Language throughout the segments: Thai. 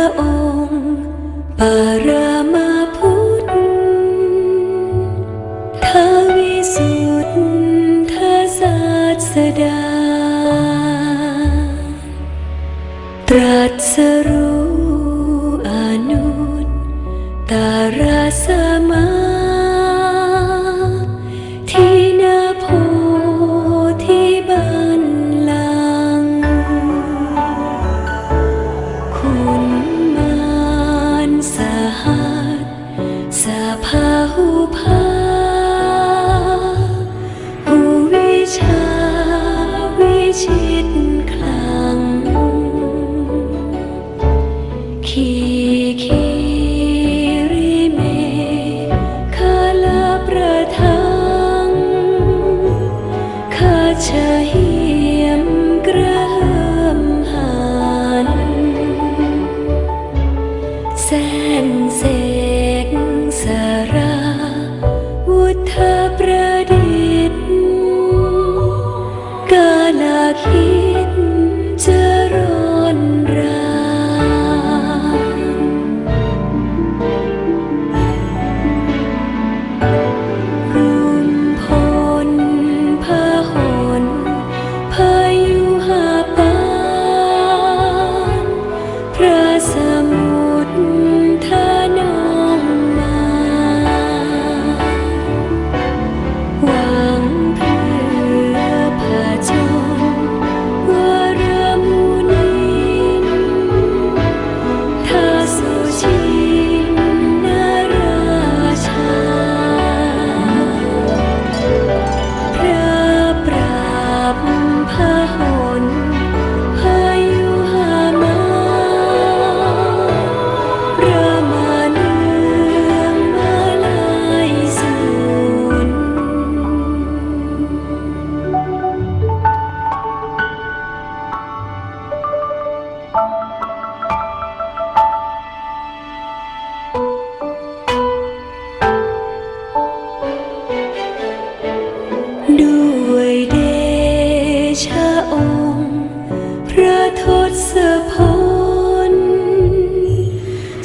ระองค์ ปารามาพุทธทวิสุทธาศาสดา ตรัสรู้อนุตตรสาาหุภาอุวิชาวิชิตคลังขีขีริเมคาลาประทังข้าชะเหียมกระเหิมหันแสนเส ก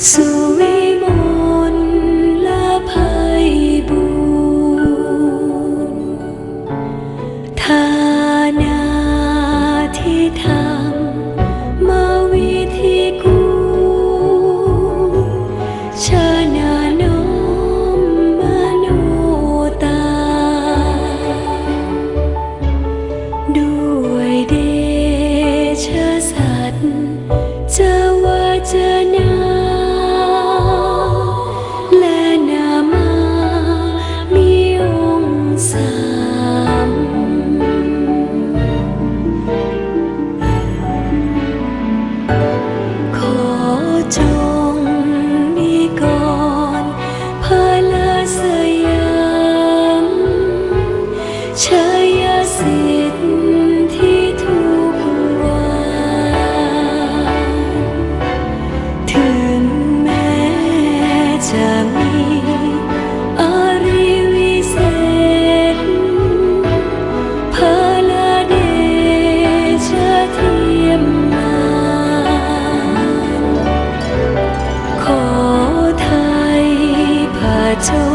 สุวิมลละภัยบุญฐานาที่ทำมาวิธีกูชานาน้อมมโนตา ด้วยเดชะสัตว์ ชัยสิทธิ์ที่ทุกวันถึงแม้จะมีอริวิเศษพาลาเดชะเทียมมา ขอไทยผจญ